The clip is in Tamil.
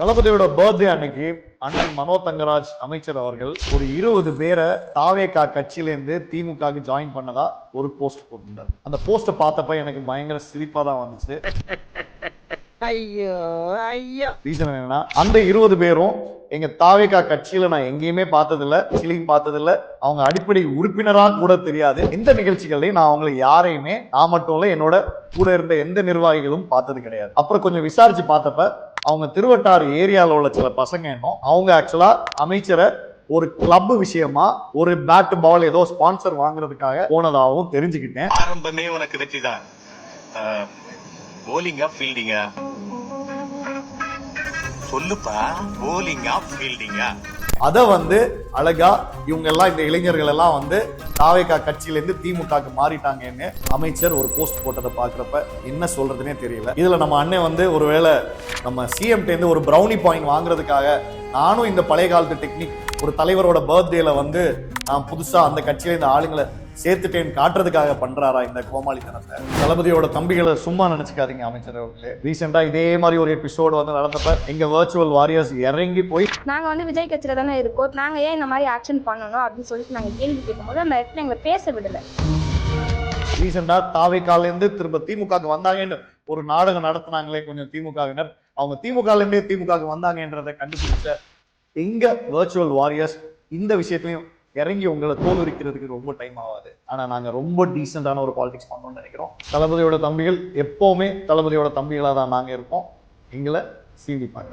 தளபதியோட பர்த்டே அன்னைக்கு அண்ணன் மனோ தங்கராஜ் அமைச்சர் அவர்கள் ஒரு இருபது பேரை தாவேகா கட்சியிலேருந்து திமுகவுக்கு ஜாயின் பண்ணதா ஒரு போஸ்ட் போட்டிருந்தார். அந்த போஸ்ட்டை பார்த்தப்ப எனக்கு பயங்கர சிரிப்பா தான் வந்துச்சு. ஐயோ ஐயோ. ரீசன் என்னன்னா அந்த இருபது பேரும் எங்க தாவேகா கட்சியில நான் எங்கேயுமே பார்த்ததில்ல கட்சியிலையும் பார்த்ததில்ல. அவங்க அடிப்படை உறுப்பினரா கூட தெரியாது. எந்த நிகழ்ச்சிகள்லையும் நான் அவங்களை யாரையுமே நான் மட்டும் இல்ல என்னோட கூட இருந்த எந்த நிர்வாகிகளும் பார்த்தது கிடையாது. அப்புறம் கொஞ்சம் விசாரிச்சு பார்த்தப்ப அவங்க திருவட்டாறு ஏரியாவில் உள்ள சில பசங்க என்னும் அவங்க ஆக்சுவலாக அமைச்சரை ஒரு கிளப் விஷயமா ஒரு பேட் பால் ஏதோ ஸ்பான்சர் வாங்குறதுக்காக போனதாகவும் தெரிஞ்சுக்கிட்டேன். ஆரம்பமே உனக்கு வெற்றிதான். போலிங்கா ஃபீல்டிங்கா சொல்லுப்பா போலிங்கா ஃபீல்டிங்கா அதை வந்து அழகா இவங்க எல்லாம் இந்த இளைஞர்கள் எல்லாம் வந்து தாவேகா கட்சியிலேருந்து திமுகக்கு மாறிட்டாங்கன்னு அமைச்சர் ஒரு போஸ்ட் போட்டதை பார்க்குறப்ப என்ன சொல்றதுனே தெரியல. இதில் நம்ம அண்ணன் வந்து ஒருவேளை நம்ம சிஎம்டேருந்து ஒரு ப்ரௌனி பாயிண்ட் வாங்குறதுக்காக நானும் இந்த பழைய காலத்து டெக்னிக் ஒரு தலைவரோட பர்த்டேல வந்து நான் புதுசாக அந்த கட்சியில இந்த ஆளுங்களை சேர்த்துட்டேன் காட்டுறதுக்காக பண்றாரா இந்த கோமாளித்தனத்தை? தளபதியோட தம்பிகளை சும்மா நினைச்சுக்காதீங்க அமைச்சர். அவர்களே ரீசெண்டா இதே மாதிரி ஒரு எபிசோடு வந்து நடந்தப்ப எங்க வர்ச்சுவல் வாரியர்ஸ் இறங்கி போய் நாங்கள் வந்து விஜய் கட்சியில் தானே இருக்கோம். நாங்கள் ஏன் இந்த மாதிரி ஆக்ஷன் பண்ணணும் அப்படின்னு சொல்லிட்டு நாங்கள் கேள்வி கேட்கும்போது அந்த இடத்துல எங்களை பேச விடலை. தாவேக்கால இருந்து திரும்ப திமுகக்கு வந்தாங்கன்னு ஒரு நாடகம் நடத்துனாங்களே கொஞ்சம் திமுகவினர். அவங்க திமுகல இருந்தே திமுகக்கு வந்தாங்கன்றதை கண்டுபிடிச்ச எங்க வர்ச்சுவல் வாரியர்ஸ் இந்த விஷயத்துலயும் இறங்கி உங்களை தோலுரிக்கிறதுக்கு ரொம்ப டைம் ஆகாது. ஆனால் நாங்கள் ரொம்ப டீசெண்டான ஒரு பாலிடிக்ஸ் பண்ணணும்னு நினைக்கிறோம். தளபதியோட தம்பிகள் எப்போவுமே தளபதியோட தம்பிகளாக தான் நாங்கள் இருப்போம் எங்களை சீண்டிப்பாங்க.